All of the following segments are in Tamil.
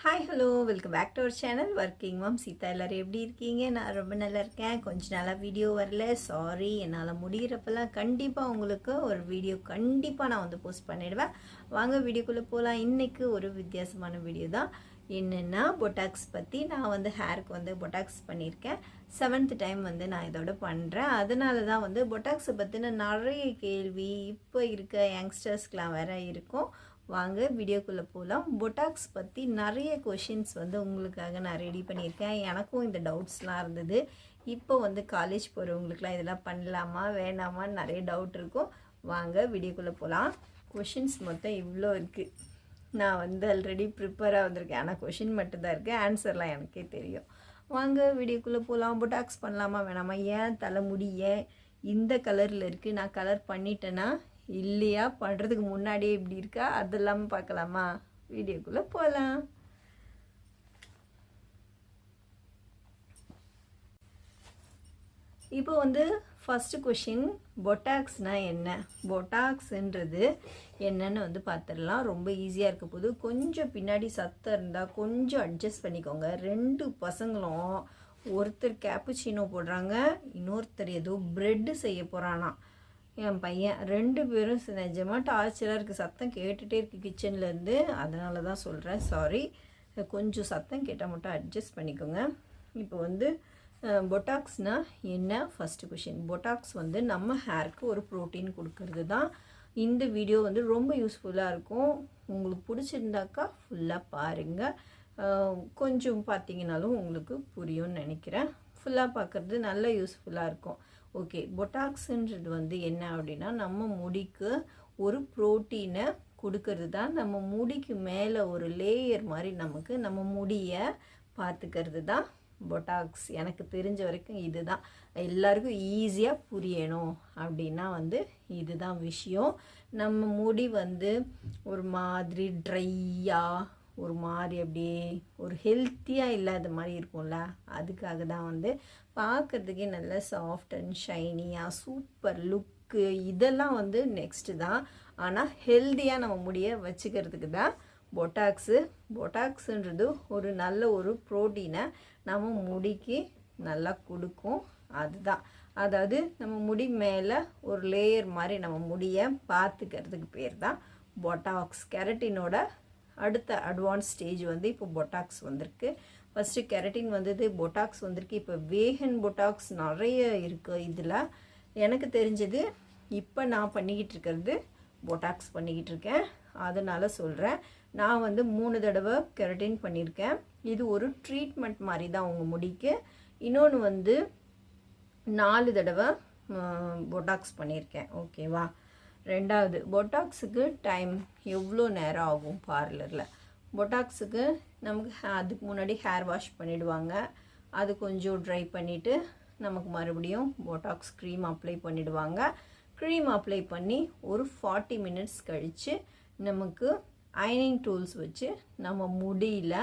Hi hello welcome back to our channel working mom Seetha எல்லோரும் எப்படி இருக்கீங்க? நான் ரொம்ப நல்லா இருக்கேன். கொஞ்ச நாளாக வீடியோ வரல. சாரி என்னால் முடிகிறப்பெல்லாம் கண்டிப்பாக உங்களுக்கு ஒரு வீடியோ கண்டிப்பாக நான் வந்து போஸ்ட் பண்ணிடுவேன். வாங்க வீடியோக்குள்ளே போகலாம் இன்றைக்கு ஒரு வித்தியாசமான வீடியோ தான். என்னென்னா பொட்டாக்ஸ் பற்றி நான் வந்து ஹேருக்கு வந்து பொட்டாக்ஸ் பண்ணியிருக்கேன். செவன்த் டைம் வந்து நான் இதோட பண்ணுறேன் அதனால தான் வந்து பொட்டாக்ஸை பற்றின நிறைய கேள்வி இப்போ இருக்க யங்ஸ்டர்ஸ்க்கெலாம் வேற இருக்கும். வாங்க வீடியோக்குள்ளே போகலாம் பொட்டாக்ஸ் பற்றி நிறைய கொஷின்ஸ் வந்து உங்களுக்காக நான் ரெடி பண்ணியிருக்கேன். எனக்கும் இந்த டவுட்ஸ்லாம் இருந்தது. இப்போ வந்து காலேஜ் போகிறவங்களுக்குலாம் இதெல்லாம் பண்ணலாமா வேணாமான்னு நிறைய டவுட் இருக்கும். வாங்க வீடியோக்குள்ளே போகலாம் கொஷின்ஸ் மொத்தம் இவ்வளோ இருக்குது நான் வந்து ஆல்ரெடி ப்ரிப்பராக வந்திருக்கேன். ஆனால் கொஷின் மட்டும்தான் இருக்குது ஆன்சர்லாம் எனக்கே தெரியும். வாங்க வீடியோக்குள்ளே போகலாம் பொட்டாக்ஸ் பண்ணலாமா வேணாமா? ஏன் தலைமுடி ஏன் இந்த கலரில் இருக்குது நான் கலர் பண்ணிட்டேன்னா இல்லையா? பண்ணுறதுக்கு முன்னாடியே இப்படி இருக்கா? அதெல்லாம் பார்க்கலாமா? வீடியோக்குள்ளே போகலாம் இப்போ வந்து ஃபஸ்ட்டு கொஷின் பொட்டாக்ஸ்னால் என்ன? பொட்டாக்ஸ்ன்றது என்னன்னு வந்து பார்த்துடலாம். ரொம்ப ஈஸியாக இருக்க போது கொஞ்சம் பின்னாடி சத்தம் இருந்தால் கொஞ்சம் அட்ஜஸ்ட் பண்ணிக்கோங்க. ரெண்டு பசங்களும் ஒருத்தர் கேப்புச்சினோ போடுறாங்க இன்னொருத்தர் ஏதோ ப்ரெட்டு செய்ய போகிறானா என் பையன் ரெண்டு பேரும் நிஜமாக டார்ச்சராக இருக்குது சத்தம் கேட்டுகிட்டே இருக்குது கிச்சன்லேருந்து அதனால தான் சொல்கிறேன் சாரி கொஞ்சம் சத்தம் கேட்டால் மட்டும் அட்ஜஸ்ட் பண்ணிக்கோங்க. இப்போ வந்து பொட்டாக்ஸ்னால் என்ன? ஃபஸ்ட்டு கொஷின் பொட்டாக்ஸ் வந்து நம்ம ஹேருக்கு ஒரு ப்ரோட்டீன் கொடுக்கறது தான். இந்த வீடியோ வந்து ரொம்ப யூஸ்ஃபுல்லாக இருக்கும். உங்களுக்கு பிடிச்சிருந்தாக்கா ஃபுல்லாக பாருங்கள் கொஞ்சம் பார்த்தீங்கனாலும் உங்களுக்கு புரியும்னு நினைக்கிறேன். ஃபுல்லாக பார்க்குறது நல்ல யூஸ்ஃபுல்லாக இருக்கும். ஓகே பொட்டாக்ஸுன்றது வந்து என்ன அப்படின்னா நம்ம முடிக்கு ஒரு ப்ரோட்டீனை கொடுக்கறது தான் நம்ம முடிக்கு மேலே ஒரு லேயர் மாதிரி நமக்கு நம்ம முடியை பார்த்துக்கிறது தான் பொட்டாக்ஸ் எனக்கு தெரிஞ்ச வரைக்கும் இதுதான். எல்லாருக்கும் ஈஸியாக புரியணும் அப்படின்னா வந்து இதுதான் விஷயம். நம்ம முடி வந்து ஒரு மாதிரி ட்ரையாக ஒரு மாதிரி அப்படியே ஒரு ஹெல்த்தியாக இல்லாத மாதிரி இருக்கும்ல. அதுக்காக தான் வந்து பார்க்குறதுக்கே நல்ல சாஃப்ட் அண்ட் ஷைனியாக சூப்பர் லுக்கு இதெல்லாம் வந்து நெக்ஸ்ட்டு தான். ஆனால் ஹெல்த்தியாக நம்ம முடிய வச்சுக்கிறதுக்கு தான் பொட்டாக்ஸு பொட்டாக்ஸுன்றது ஒரு நல்ல ஒரு ப்ரோட்டீனை நம்ம முடிக்கு நல்லா கொடுக்கும். அதுதான். அதாவது நம்ம முடி மேலே ஒரு லேயர் மாதிரி நம்ம முடியை பார்த்துக்கிறதுக்கு பேர் தான் பொட்டாக்ஸ் கெரட்டினோட அடுத்த அட்வான்ஸ் ஸ்டேஜ் வந்து இப்போ பொட்டாக்ஸ் வந்திருக்கு. ஃபஸ்ட்டு கெரட்டின் வந்தது பொட்டாக்ஸ் வந்திருக்கு. இப்போ வேகன் பொட்டாக்ஸ் நிறைய இருக்குது இதில். எனக்கு தெரிஞ்சது இப்போ நான் பண்ணிக்கிட்டு இருக்கிறது பொட்டாக்ஸ் பண்ணிக்கிட்டு இருக்கேன். அதனால் சொல்கிறேன் நான் வந்து மூணு தடவை கெரட்டின் பண்ணியிருக்கேன். இது ஒரு ட்ரீட்மெண்ட் மாதிரி தான் உங்கள் முடிக்கு. இன்னொன்று வந்து நாலு தடவை பொட்டாக்ஸ் பண்ணியிருக்கேன். ஓகேவா ரெண்டாவது பொட்டாக்ஸுக்கு டைம் எவ்வளோ நேரம் ஆகும் பார்லரில் பொட்டாக்ஸுக்கு நமக்கு அதுக்கு முன்னாடி ஹேர் வாஷ் பண்ணிவிடுவாங்க அது கொஞ்சம் ட்ரை பண்ணிவிட்டு நமக்கு மறுபடியும் பொட்டாக்ஸ் க்ரீம் அப்ளை பண்ணிவிடுவாங்க க்ரீம் அப்ளை பண்ணி ஒரு ஃபார்ட்டி மினிட்ஸ் கழித்து நமக்கு அயனிங் டூல்ஸ் வச்சு நம்ம முடியில்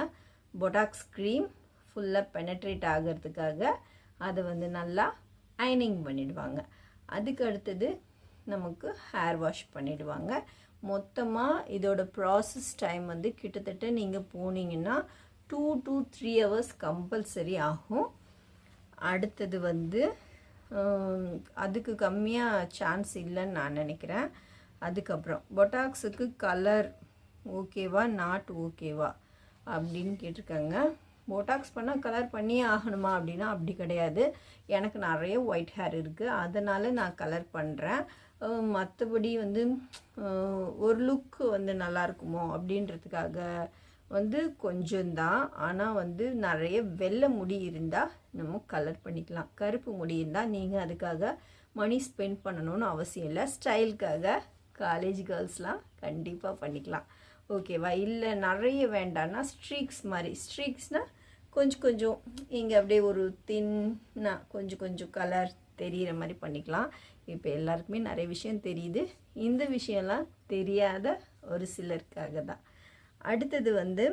பொட்டாக்ஸ் க்ரீம் ஃபுல்லாக பெனட்ரேட் ஆகிறதுக்காக அதை வந்து நல்லா அயனிங் பண்ணிவிடுவாங்க அதுக்கு அடுத்தது நமக்கு ஹேர் வாஷ் பண்ணிவிடுவாங்க மொத்தமாக இதோட ப்ராசஸ் டைம் வந்து கிட்டத்தட்ட நீங்கள் போனீங்கன்னா two to three hours compulsory ஆகும். அடுத்தது வந்து அதுக்கு கம்மியாக சான்ஸ் இல்லைன்னு நான் நினைக்கிறேன். அதுக்கப்புறம் பொட்டாக்ஸுக்கு கலர் ஓகேவா நாட் ஓகேவா அப்படின்னு கேட்டிருக்காங்க. போட்டாக்ஸ் பண்ணால் கலர் பண்ணியே ஆகணுமா அப்படின்னா அப்படி கிடையாது. எனக்கு நிறைய ஒயிட் ஹேர் இருக்குது அதனால் நான் கலர் பண்ணுறேன் மற்றபடி வந்து ஒரு லுக்கு வந்து நல்லா இருக்குமோ அப்படின்றதுக்காக வந்து கொஞ்சம்தான் ஆனால் வந்து நிறைய வெள்ளை முடி இருந்தால் நம்ம கலர் பண்ணிக்கலாம். கருப்பு முடி இருந்தால் நீங்கள் அதுக்காக மணி ஸ்பெண்ட் பண்ணணும்னு அவசியம் இல்லை. ஸ்டைலுக்காக காலேஜ் கேர்ள்ஸ்லாம் கண்டிப்பாக பண்ணிக்கலாம். ஓகேவா இல்லை நிறைய வேண்டாம்னா ஸ்ட்ரீக்ஸ் மாதிரி ஸ்ட்ரீக்ஸ்னால் கொஞ்சம் கொஞ்சம் இங்கே அப்படியே ஒரு தின்னா கொஞ்சம் கொஞ்சம் கலர் தெரிகிற மாதிரி பண்ணிக்கலாம். இப்போ எல்லாருக்குமே நிறைய விஷயம் தெரியுது. இந்த விஷயம்லாம் தெரியாத ஒரு சிலருக்காக தான். அடுத்தது வந்து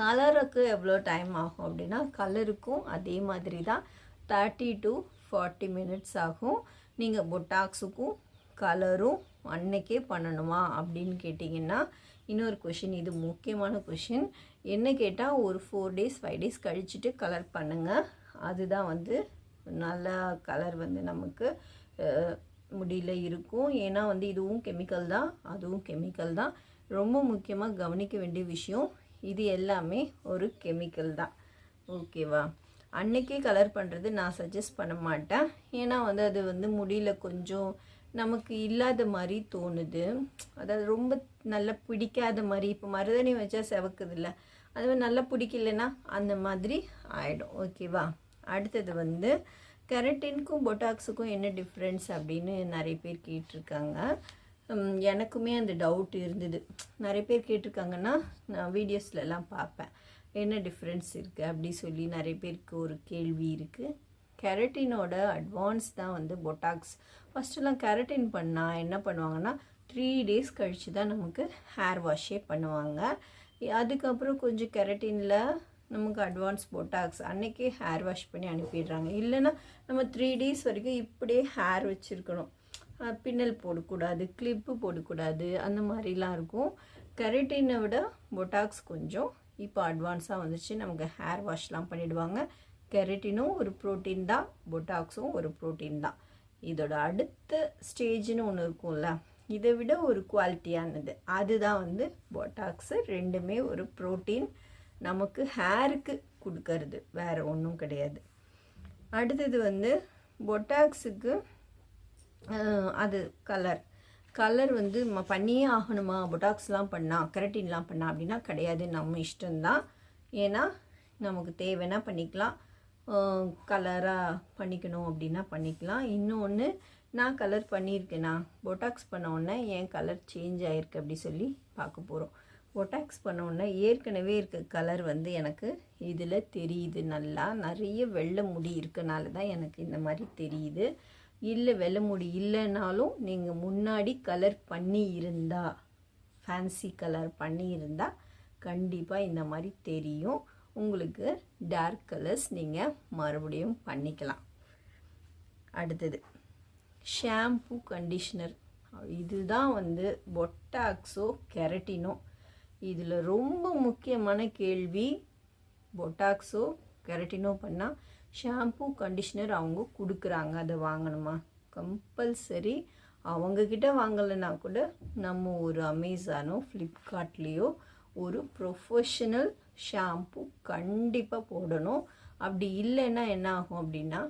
கலருக்கு எவ்வளோ டைம் ஆகும் அப்படின்னா கலருக்கும் அதே மாதிரி தான். தேர்ட்டி டு ஃபார்ட்டி மினிட்ஸ் ஆகும். நீங்கள் பொட்டாக்ஸுக்கும் கலரும் அன்னைக்கே பண்ணணுமா அப்படின்னு கேட்டிங்கன்னா இன்னொரு கொஷின் இது முக்கியமான கொஷின் என்ன கேட்டால் ஒரு ஃபோர் டேஸ் ஃபைவ் டேஸ் கழிச்சுட்டு கலர் பண்ணுங்கள் அதுதான் வந்து நல்ல கலர் வந்து நமக்கு முடியல இருக்கும். ஏன்னா வந்து இதுவும் கெமிக்கல் தான். அதுவும் கெமிக்கல் தான். ரொம்ப முக்கியமாக கவனிக்க வேண்டிய விஷயம் இது எல்லாமே ஒரு கெமிக்கல் தான். ஓகேவா அன்னைக்கே கலர் பண்ணுறது நான் சஜஸ்ட் பண்ண மாட்டேன். ஏன்னா வந்து அது வந்து முடியல கொஞ்சம் நமக்கு இல்லாத மாதிரி தோணுது. அதாவது ரொம்ப நல்லா பிடிக்காத மாதிரி இப்போ மருதாணி வச்சா செவக்குதில்ல. அது மாதிரி நல்லா பிடிக்கலன்னா அந்த மாதிரி ஆகிடும் ஓகேவா அடுத்தது வந்து கெரட்டினுக்கும் பொட்டாக்ஸுக்கும் என்ன டிஃப்ரென்ஸ் அப்படின்னு நிறைய பேர் கேட்டிருக்காங்க. எனக்குமே அந்த டவுட் இருந்தது. நிறைய பேர் கேட்டிருக்காங்கன்னா நான் வீடியோஸ்லலாம் பார்ப்பேன். என்ன டிஃப்ரென்ஸ் இருக்குது அப்படி சொல்லி நிறைய பேருக்கு ஒரு கேள்வி இருக்குது கெரட்டினோட அட்வான்ஸ் தான் வந்து பொட்டாக்ஸ் ஃபஸ்ட்டெல்லாம் கெரட்டின் பண்ணால் என்ன பண்ணுவாங்கன்னா த்ரீ டேஸ் கழித்து தான் நமக்கு ஹேர் வாஷே பண்ணுவாங்க. அதுக்கப்புறம் கொஞ்சம் கெரட்டினில் நமக்கு அட்வான்ஸ் பொட்டாக்ஸ் அன்றைக்கே ஹேர் வாஷ் பண்ணி அனுப்பிடுறாங்க. இல்லைன்னா நம்ம த்ரீ டேஸ் வரைக்கும் இப்படியே ஹேர் வச்சுருக்கணும். பின்னல் போடக்கூடாது கிளிப்பு போடக்கூடாது அந்த மாதிரிலாம் இருக்கும். கெரட்டினை விட பொட்டாக்ஸ் கொஞ்சம் இப்போ அட்வான்ஸாக வந்துச்சு நமக்கு ஹேர் வாஷ்லாம் பண்ணிவிடுவாங்க கெரட்டினும் ஒரு ப்ரோட்டீன் தான் பொட்டாக்ஸும் ஒரு ப்ரோட்டீன் தான். இதோட அடுத்த ஸ்டேஜ்னு ஒன்று இருக்கும்ல இதை விட ஒரு குவாலிட்டியானது அதுதான் வந்து பொட்டாக்ஸு ரெண்டுமே ஒரு ப்ரோட்டீன் நமக்கு ஹேருக்கு கொடுக்கறது. வேறு ஒன்றும் கிடையாது. அடுத்தது வந்து பொட்டாக்ஸுக்கு அது கலர். கலர் வந்து ம பண்ணியே ஆகணுமா? பொட்டாக்ஸ்லாம் பண்ணால் கெரட்டின்லாம் பண்ணா அப்படின்னா கிடையாது. நம்ம இஷ்டம்தான். ஏன்னா நமக்கு தேவைன்னா பண்ணிக்கலாம். கலராக பண்ணிக்கணும் அப்படின்னா பண்ணிக்கலாம். இன்னொன்று நான் கலர் பண்ணியிருக்கேனா? பொட்டாக்ஸ் பண்ண உடனே என் கலர் சேஞ்ச் ஆகிருக்கு அப்படி சொல்லி பார்க்க போகிறோம் பொட்டாக்ஸ் பண்ண உடனே ஏற்கனவே இருக்க கலர் வந்து எனக்கு இதில் தெரியுது. நல்லா நிறைய வெள்ளை முடி இருக்கனால தான் எனக்கு இந்த மாதிரி தெரியுது. இல்லை வெள்ளை முடி இல்லைனாலும் நீங்கள் முன்னாடி கலர் பண்ணி இருந்தா ஃபேன்சி கலர் பண்ணி கண்டிப்பாக இந்த மாதிரி தெரியும். உங்களுக்கு டார்க் கலர்ஸ் நீங்கள் மறுபடியும் பண்ணிக்கலாம். அடுத்தது ஷாம்பு கண்டிஷ்னர் இதுதான் வந்து பொட்டாக்ஸோ கெரட்டினோ இதில் ரொம்ப முக்கியமான கேள்வி பொட்டாக்ஸோ கெரட்டினோ பண்ணால் ஷாம்பு கண்டிஷ்னர் அவங்க கொடுக்குறாங்க அதை வாங்கணுமா? கம்பல்சரி அவங்கக்கிட்ட வாங்கலைன்னா கூட நம்ம ஒரு அமேசானோ ஃப்ளிப்கார்ட்லேயோ ஒரு ப்ரொஃபஷனல் ஷாம்பு கண்டிப்பாக போடணும். அப்படி இல்லைன்னா என்ன ஆகும் அப்படின்னா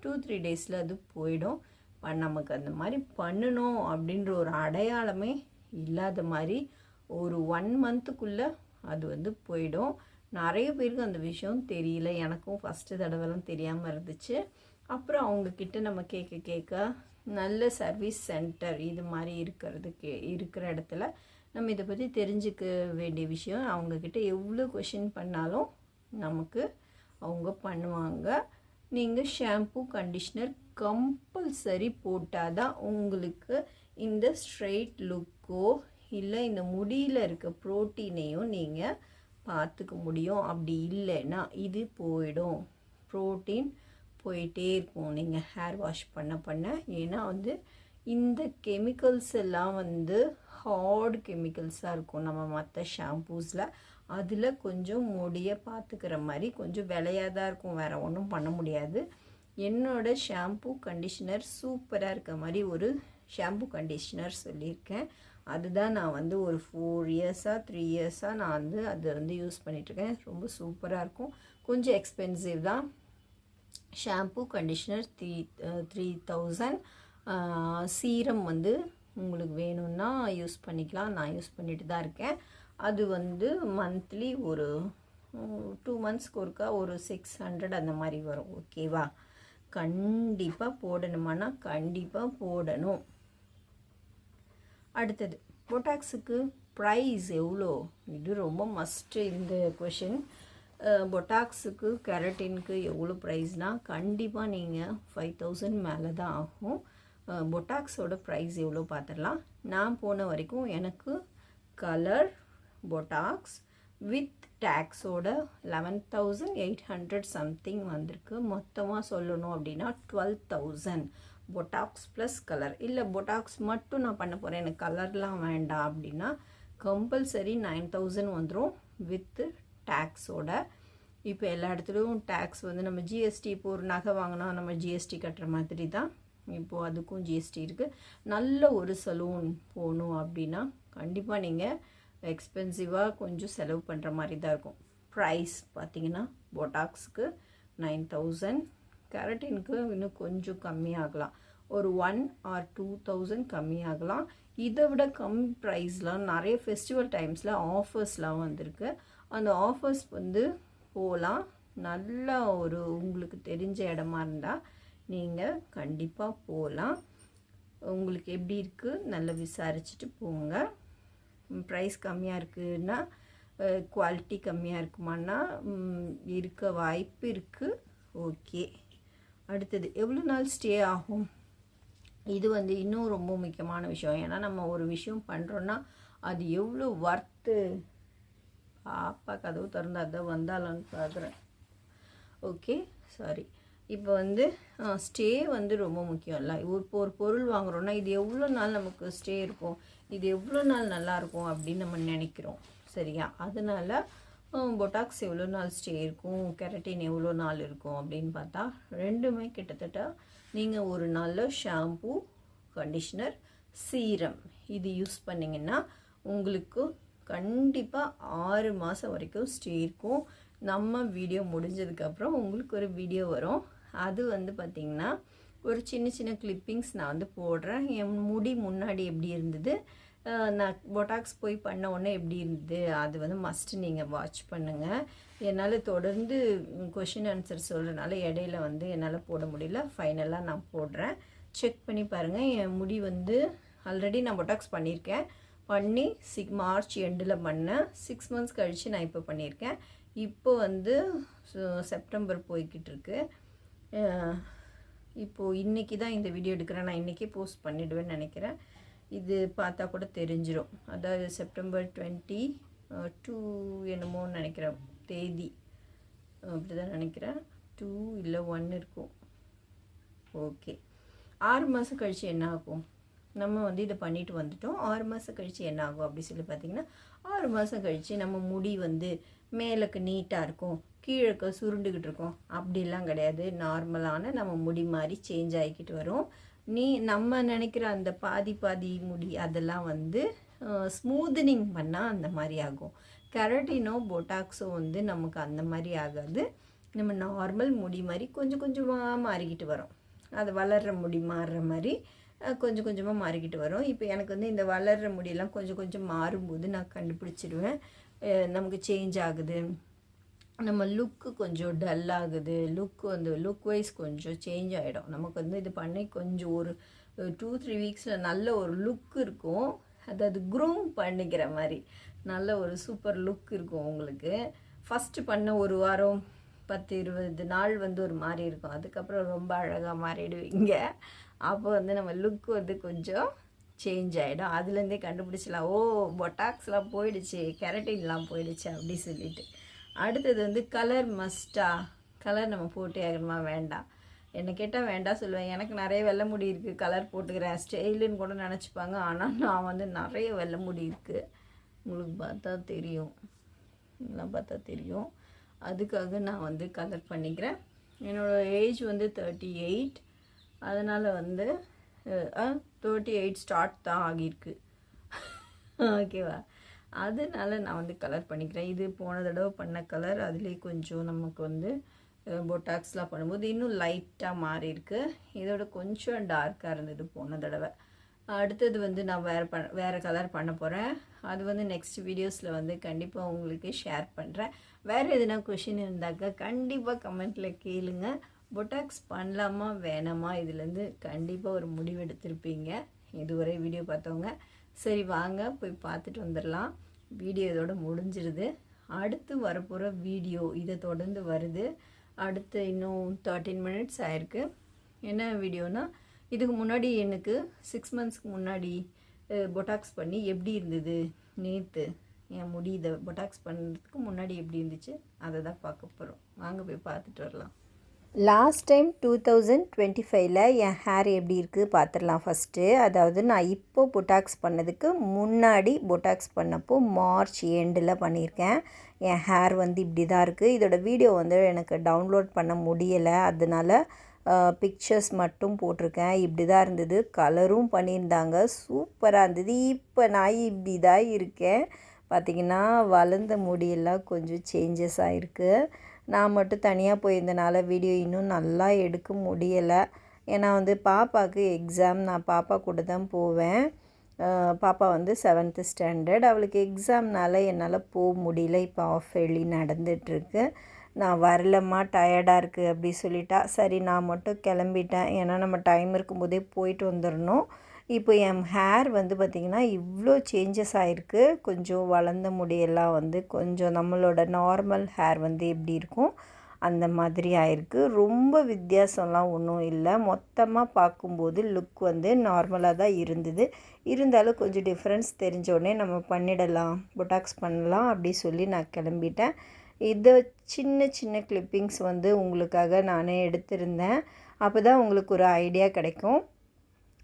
டூ த்ரீ டேஸில் அது போயிடும். நமக்கு அந்த மாதிரி பண்ணணும் அப்படின்ற ஒரு அடையாளமே இல்லாத மாதிரி ஒரு ஒன் மந்த்துக்குள்ளே அது வந்து போயிடும். நிறைய பேருக்கு அந்த விஷயம் தெரியல. எனக்கும் ஃபஸ்ட்டு தடவைலாம் தெரியாமல் இருந்துச்சு. அப்புறம் அவங்கக்கிட்ட நம்ம கேட்க கேட்க நல்ல சர்வீஸ் சென்டர் இது மாதிரி இருக்கிறது கே இருக்கிற இடத்துல நம்ம இதை பற்றி தெரிஞ்சுக்க வேண்டிய விஷயம். அவங்கக்கிட்ட எவ்வளோ கொஷின் பண்ணாலும் நமக்கு அவங்க பண்ணுவாங்க. நீங்கள் ஷாம்பு கண்டிஷ்னர் கம்பல்சரி போட்டால் தான் உங்களுக்கு இந்த ஸ்ட்ரெயிட் லுக்கோ இல்லை இந்த முடியில் இருக்க ப்ரோட்டீனையும் நீங்கள் பார்த்துக்க முடியும். அப்படி இல்லைன்னா இது போயிடும். ப்ரோட்டீன் போயிட்டே இருக்கும். நீங்கள் ஹேர் வாஷ் பண்ண பண்ண. ஏன்னா வந்து இந்த கெமிக்கல்ஸ் எல்லாம் வந்து ஹார்டு கெமிக்கல்ஸாக இருக்கும். நம்ம மற்ற ஷாம்பூஸில் அதில் கொஞ்சம் முடியை பார்த்துக்கிற மாதிரி கொஞ்சம் விலையாக தான் இருக்கும். வேறு ஒன்றும் பண்ண முடியாது. என்னோடய ஷாம்பு கண்டிஷ்னர் சூப்பராக இருக்க மாதிரி ஒரு ஷாம்பு கண்டிஷ்னர் சொல்லியிருக்கேன். அதுதான் நான் வந்து ஒரு ஃபோர் இயர்ஸாக த்ரீ இயர்ஸாக நான் வந்து அதை வந்து யூஸ் பண்ணிகிட்ருக்கேன் ரொம்ப சூப்பராக இருக்கும். கொஞ்சம் எக்ஸ்பென்சிவ் தான். Shampoo conditioner three three thousand serum வந்து உங்களுக்கு வேணும்னா யூஸ் பண்ணிக்கலாம். நான் யூஸ் பண்ணிட்டு தான் இருக்கேன். அது வந்து மந்த்லி ஒரு டூ மந்த்ஸ்க்கு ஒருக்கா ஒரு சிக்ஸ் ஹண்ட்ரட் அந்த மாதிரி வரும். ஓகேவா கண்டிப்பாக போடணுமானா கண்டிப்பாக போடணும். அடுத்தது பொட்டாக்ஸுக்கு ப்ரைஸ் எவ்வளோ இது ரொம்ப மஸ்ட்டு இந்த கொஷின் பொட்டாக்ஸுக்கு கெரட்டினுக்கு எவ்வளோ ப்ரைஸ்னால் கண்டிப்பாக நீங்கள் ஃபைவ் தௌசண்ட் மேலே தான் ஆகும். பொட்டாக்ஸோட ப்ரைஸ் எவ்வளோ பார்த்துடலாம் நான் போன வரைக்கும் எனக்கு colour Botox with டேக்ஸோட eleven thousand eight hundred something வந்திருக்கு. மொத்தமாக சொல்லணும் அப்படின்னா twelve thousand botox plus colour இல்லை பொட்டாக்ஸ் மட்டும் நான் பண்ண போகிறேன் எனக்கு கலர்லாம் வேண்டாம் அப்படின்னா கம்பல்சரி நைன் தௌசண்ட் வந்துடும் வித்து டேக்ஸோட இப்போ எல்லா இடத்துலையும் டேக்ஸ் வந்து நம்ம ஜிஎஸ்டி இப்போ ஒரு நகை வாங்கினா நம்ம ஜிஎஸ்டி கட்டுற மாதிரி தான். இப்போது அதுக்கும் ஜிஎஸ்டி இருக்குது நல்ல ஒரு சலூன் போகணும் அப்படின்னா கண்டிப்பாக நீங்கள் எக்ஸ்பென்சிவாக கொஞ்சம் செலவு பண்ணுற மாதிரி தான் இருக்கும். ப்ரைஸ் பார்த்தீங்கன்னா பொட்டாக்ஸுக்கு நைன் தௌசண்ட் கெரட்டினுக்கு இன்னும் கொஞ்சம் கம்மியாகலாம். ஒரு ஒன் ஆர் டூ தௌசண்ட் கம்மியாகலாம். இதை விட கம்மி ப்ரைஸ்லாம் நிறைய ஃபெஸ்டிவல் டைம்ஸில் ஆஃபர்ஸ்லாம் வந்திருக்கு. அந்த ஆஃபர்ஸ் வந்து போகலாம் நல்ல ஒரு உங்களுக்கு தெரிஞ்ச இடமா இருந்தால் நீங்கள் கண்டிப்பாக போகலாம் உங்களுக்கு எப்படி இருக்குது நல்லா விசாரிச்சுட்டு போங்க. ப்ரைஸ் கம்மியாக இருக்குன்னா குவாலிட்டி கம்மியாக இருக்குமான்னா இருக்க வாய்ப்பு இருக்குது ஓகே அடுத்தது எவ்வளோ நாள் ஸ்டே ஆகும்? இது வந்து இன்னும் ரொம்ப முக்கியமான விஷயம். ஏன்னா நம்ம ஒரு விஷயம் பண்ணுறோன்னா அது எவ்வளோ ஒர்த்து பாப்பா கதவு திறந்தா தான் வந்தாலான்னு பார்க்குறேன் ஓகே சாரி இப்போ வந்து ஸ்டே வந்து ரொம்ப முக்கியம் இல்லை. இப்போ ஒரு பொருள் வாங்குறோன்னா இது எவ்வளோ நாள் நமக்கு ஸ்டே இருக்கும்? இது எவ்வளோ நாள் நல்லாயிருக்கும் அப்படின்னு நம்ம நினைக்கிறோம். சரியா? அதனால் பொட்டாக்ஸ் எவ்வளோ நாள் ஸ்டே இருக்கும்? கெரட்டின் எவ்வளோ நாள் இருக்கும் அப்படின்னு பார்த்தா ரெண்டுமே கிட்டத்தட்ட நீங்கள் ஒரு நாளில் ஷாம்பு கண்டிஷ்னர் சீரம் இது யூஸ் பண்ணிங்கன்னா உங்களுக்கு கண்டிப்பாக ஆறு மாதம் வரைக்கும் ஸ்டே இருக்கும். நம்ம வீடியோ முடிஞ்சதுக்கப்புறம் உங்களுக்கு ஒரு வீடியோ வரும். அது வந்து பார்த்திங்கன்னா ஒரு சின்ன சின்ன கிளிப்பிங்ஸ் நான் வந்து போடுறேன். என் முடி முன்னாடி எப்படி இருந்தது? நான் பொட்டாக்ஸ் போய் பண்ண உடனே எப்படி இருந்தது? அது வந்து மஸ்ட்டு நீங்கள் வாட்ச் பண்ணுங்கள் என்னால் தொடர்ந்து கொஷின் ஆன்சர் சொல்கிறனால இடையில வந்து என்னால் போட முடியல. ஃபைனலாக நான் போடுறேன். செக் பண்ணி பாருங்கள் என் முடி வந்து ஆல்ரெடி நான் பொட்டாக்ஸ் பண்ணியிருக்கேன். பண்ணி சிக் மார்ச் எண்டில் பண்ணேன். சிக்ஸ் மந்த்ஸ் கழித்து நான் இப்போ பண்ணியிருக்கேன். இப்போ வந்து செப்டம்பர் போய்கிட்டு இருக்கு. இப்போது இன்றைக்கி தான் இந்த வீடியோ எடுக்கிறேன். நான் இன்றைக்கே போஸ்ட் பண்ணிவிடுவேன்னு நினைக்கிறேன். இது பார்த்தா கூட தெரிஞ்சிடும் அதாவது செப்டம்பர் டுவெண்ட்டி டூ என்னமோ நினைக்கிறேன். தேதி. அப்படி தான் நினைக்கிறேன். டூ இல்லை ஒன் இருக்கும். ஓகே ஆறு மாதம் கழித்து என்ன ஆகும்? நம்ம வந்து இதை பண்ணிட்டு வந்துட்டோம். ஆறு மாதம் கழித்து என்ன ஆகும் அப்படி சொல்லி பார்த்தீங்கன்னா ஆறு மாதம் கழித்து நம்ம முடி வந்து மேலுக்கு நீட்டாக இருக்கும். கீழக்க சுருண்டுக்கிட்டு இருக்கும். அப்படிலாம் கிடையாது. நார்மலான நம்ம முடி மாதிரி சேஞ்ச் ஆகிக்கிட்டு வரும். நீ நம்ம நினைக்கிற அந்த பாதி பாதி முடி அதெல்லாம் வந்து ஸ்மூதனிங் பண்ணால் அந்த மாதிரி ஆகும். கெரட்டினோ பொட்டாக்ஸோ வந்து நமக்கு அந்த மாதிரி ஆகாது. நம்ம நார்மல் முடி மாதிரி கொஞ்சம் கொஞ்சமாக மாறிக்கிட்டு வரும். அது வளர்கிற முடி மாறுற மாதிரி கொஞ்சம் கொஞ்சமாக மாறிக்கிட்டு வரும். இப்போ எனக்கு வந்து இந்த வளர்கிற முடியெல்லாம் கொஞ்சம் கொஞ்சம் மாறும்போது நான் கண்டுபிடிச்சிடுவேன் நமக்கு சேஞ்ச் ஆகுது. நம்ம லுக்கு கொஞ்சம் டல் ஆகுது. லுக் வந்து லுக் வைஸ் கொஞ்சம் சேஞ்ச் ஆகிடும் நமக்கு வந்து இது பண்ணி கொஞ்சம் ஒரு டூ த்ரீ வீக்ஸில் நல்ல ஒரு லுக் இருக்கும். அதாவது க்ரூம் பண்ணிக்கிற மாதிரி நல்ல ஒரு சூப்பர் லுக் இருக்கும் உங்களுக்கு. ஃபஸ்ட்டு பண்ண ஒரு வாரம் பத்து இருபது நாள் வந்து ஒரு மாதிரி இருக்கும். அதுக்கப்புறம் ரொம்ப அழகாக மாறிடுவீங்க. அப்போ வந்து நம்ம லுக் வந்து கொஞ்சம் சேஞ்ச் ஆகிடும் அதுலேருந்தே கண்டுபிடிச்சலாம் ஓ பொட்டாக்ஸ்லாம் போயிடுச்சு கெரட்டின்லாம் போயிடுச்சு அப்படி சொல்லிட்டு. அடுத்தது வந்து கலர் மஸ்டா கலர் நம்ம போட்டே ஆகணுமா வேண்டாம். என்னை கேட்டால் வேண்டாம் சொல்லுவேன். எனக்கு நிறைய வெள்ளை முடி இருக்குது கலர் போட்டுக்கிறேன். ஸ்டைலுன்னு கூட நினச்சிப்பாங்க. ஆனால் நான் வந்து நிறைய வெள்ளை முடி இருக்குது உங்களுக்கு பார்த்தா தெரியும். இதெல்லாம் பார்த்தா தெரியும். அதுக்காக நான் வந்து கலர் பண்ணிக்கிறேன். என்னோடய ஏஜ் வந்து தேர்ட்டி எயிட் அதனால் வந்து தேர்ட்டி எயிட் ஸ்டார்ட் தான் ஆகியிருக்கு. ஓகேவா அதனால நான் வந்து கலர் பண்ணிக்கிறேன். இது போன தடவை பண்ண கலர் அதுலேயே கொஞ்சம் நமக்கு வந்து பொட்டாக்ஸ்லாம் பண்ணும்போது இன்னும் லைட்டாக மாறி இருக்கு. இதோட கொஞ்சம் டார்க்காக இருந்தது போன தடவை. அடுத்தது வந்து நான் வேறு பண் வேறு கலர் பண்ண போகிறேன் அது வந்து நெக்ஸ்ட் வீடியோஸில் வந்து கண்டிப்பாக உங்களுக்கு ஷேர் பண்ணுறேன் வேறு எதுனா கொஷின் இருந்தாக்கா கண்டிப்பாக கமெண்ட்டில் கேளுங்க. பொட்டாக்ஸ் பண்ணலாமா வேணாமா? இதுலேருந்து கண்டிப்பாக ஒரு முடிவு எடுத்திருப்பீங்க. இதுவரை வீடியோ பார்த்தவங்க சரி வாங்க போய் பார்த்துட்டு வந்துடலாம் வீடியோ இதோட முடிஞ்சிருது. அடுத்து வரப்போகிற வீடியோ இதை தொடர்ந்து வருது. அடுத்து இன்னும் தேர்ட்டீன் மினிட்ஸ் ஆயிருக்கு. என்ன வீடியோனா இதுக்கு முன்னாடி எனக்கு சிக்ஸ் மந்த்ஸ்க்கு முன்னாடி பொட்டாக்ஸ் பண்ணி எப்படி இருந்தது? நேற்று என் முடி இதை பொட்டாக்ஸ் பண்ணுறதுக்கு முன்னாடி எப்படி இருந்துச்சு? அதை தான் பார்க்க போகிறோம் வாங்க போய் பார்த்துட்டு வரலாம். Last time two thousand twenty ஃபைவ்ல என் ஹேர் எப்படி இருக்குது பார்த்துடலாம் ஃபஸ்ட்டு அதாவது நான் இப்போ பொட்டாக்ஸ் பண்ணதுக்கு முன்னாடி பொட்டாக்ஸ் பண்ணப்போ மார்ச் எண்டில் பண்ணியிருக்கேன். என் ஹேர் வந்து இப்படி தான் இருக்குது இதோட வீடியோ வந்து எனக்கு டவுன்லோட் பண்ண முடியலை. அதனால் பிக்சர்ஸ் மட்டும் போட்டிருக்கேன். இப்படி தான் இருந்தது. கலரும் பண்ணியிருந்தாங்க. சூப்பராக இருந்தது. இப்போ நான் இப்படி தான் இருக்கேன். பார்த்திங்கன்னா வளர்ந்த முடியெல்லாம் கொஞ்சம் சேஞ்சஸ் ஆகிருக்கு நான் மட்டும் தனியாக போயிருந்தனால வீடியோ இன்னும் நல்லா எடுக்க முடியலை. ஏன்னா வந்து பாப்பாவுக்கு எக்ஸாம் நான் பாப்பா கூட தான் போவேன். பாப்பா வந்து செவன்த்து ஸ்டாண்டர்ட் அவளுக்கு எக்ஸாம்னால என்னால் போக முடியல. இப்போ ஆஃப் வெளி நடந்துகிட்ருக்கு நான் வரலம்மா டயர்டாக இருக்குது அப்படி சொல்லிட்டா சரி நான் மட்டும் கிளம்பிட்டேன். ஏன்னா நம்ம டைம் இருக்கும்போதே போயிட்டு வந்துடணும். இப்போ என் ஹேர் வந்து பார்த்திங்கன்னா இவ்வளோ சேஞ்சஸ் ஆகிருக்கு கொஞ்சம் வளர்ந்த முடியெல்லாம் வந்து கொஞ்சம் நம்மளோட நார்மல் ஹேர் வந்து எப்படி இருக்கும்? அந்த மாதிரி ஆயிருக்கு. ரொம்ப வித்தியாசம்லாம் ஒன்றும் இல்லை. மொத்தமாக பார்க்கும்போது லுக் வந்து நார்மலாக தான் இருந்தது. இருந்தாலும் கொஞ்சம் டிஃப்ரென்ஸ் தெரிஞ்சோடனே நம்ம பண்ணிடலாம். பொட்டாக்ஸ் பண்ணலாம் அப்படி சொல்லி நான் கிளம்பிட்டேன். இதை சின்ன சின்ன கிளிப்பிங்ஸ் வந்து உங்களுக்காக நானே எடுத்திருந்தேன். அப்போ தான் உங்களுக்கு ஒரு ஐடியா கிடைக்கும்.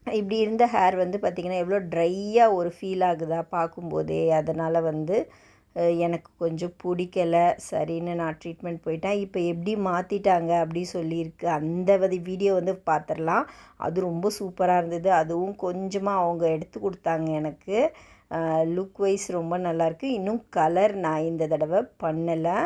இப்படி இருந்த ஹேர் வந்து பார்த்திங்கன்னா எவ்வளோ ட்ரையாக ஒரு ஃபீல் ஆகுதா பார்க்கும்போதே அதனால் வந்து எனக்கு கொஞ்சம் பிடிக்கலை. சரின்னு நான் ட்ரீட்மெண்ட் போயிட்டேன். இப்போ எப்படி மாற்றிட்டாங்க அப்படி சொல்லியிருக்கு. அந்த வீடியோ வந்து பார்த்துடலாம் அது ரொம்ப சூப்பராக இருந்தது. அதுவும் கொஞ்சமாக அவங்க எடுத்து கொடுத்தாங்க எனக்கு. லுக் வைஸ் ரொம்ப நல்லாயிருக்கு இன்னும் கலர் நான் இந்த தடவை பண்ணலை.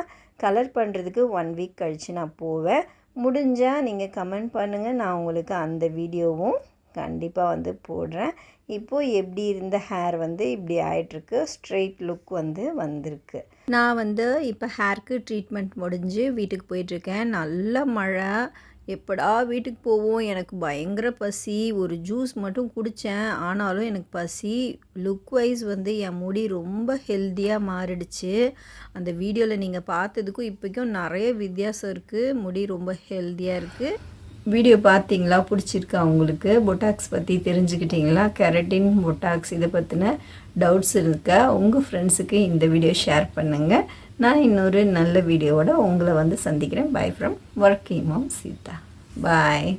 கலர் பண்ணுறதுக்கு ஒன் வீக் கழித்து நான் போவேன். முடிஞ்சால் நீங்கள் கமெண்ட் பண்ணுங்கள் நான் உங்களுக்கு அந்த வீடியோவும் கண்டிப்பாக வந்து போடுறேன். இப்போது எப்படி இருந்த ஹேர் வந்து இப்படி ஆகிட்டுருக்கு ஸ்ட்ரெயிட் லுக் வந்து வந்திருக்கு. நான் வந்து இப்போ ஹேர்க்கு ட்ரீட்மெண்ட் முடிஞ்சு வீட்டுக்கு போயிட்டுருக்கேன். நல்ல மழை. எப்படா வீட்டுக்கு போவோம்? எனக்கு பயங்கர பசி. ஒரு ஜூஸ் மட்டும் குடித்தேன் ஆனாலும் எனக்கு பசி. லுக் வைஸ் வந்து என் முடி ரொம்ப ஹெல்த்தியாக மாறிடுச்சு. அந்த வீடியோவில் நீங்கள் பார்த்ததுக்கும் இப்போக்கும் நிறைய வித்தியாசம் இருக்குது முடி ரொம்ப ஹெல்த்தியாக இருக்குது வீடியோ பார்த்தீங்களா? பிடிச்சிருக்கா உங்களுக்கு? பொட்டாக்ஸ் பற்றி தெரிஞ்சுக்கிட்டீங்களா? கெரட்டின் பொட்டாக்ஸ் இதை பற்றின டவுட்ஸ் இருக்கா? உங்கள் ஃப்ரெண்ட்ஸுக்கு இந்த வீடியோ ஷேர் பண்ணுங்கள் நான் இன்னொரு நல்ல வீடியோவோட உங்களை வந்து சந்திக்கிறேன். Bye from working mom Seetha bye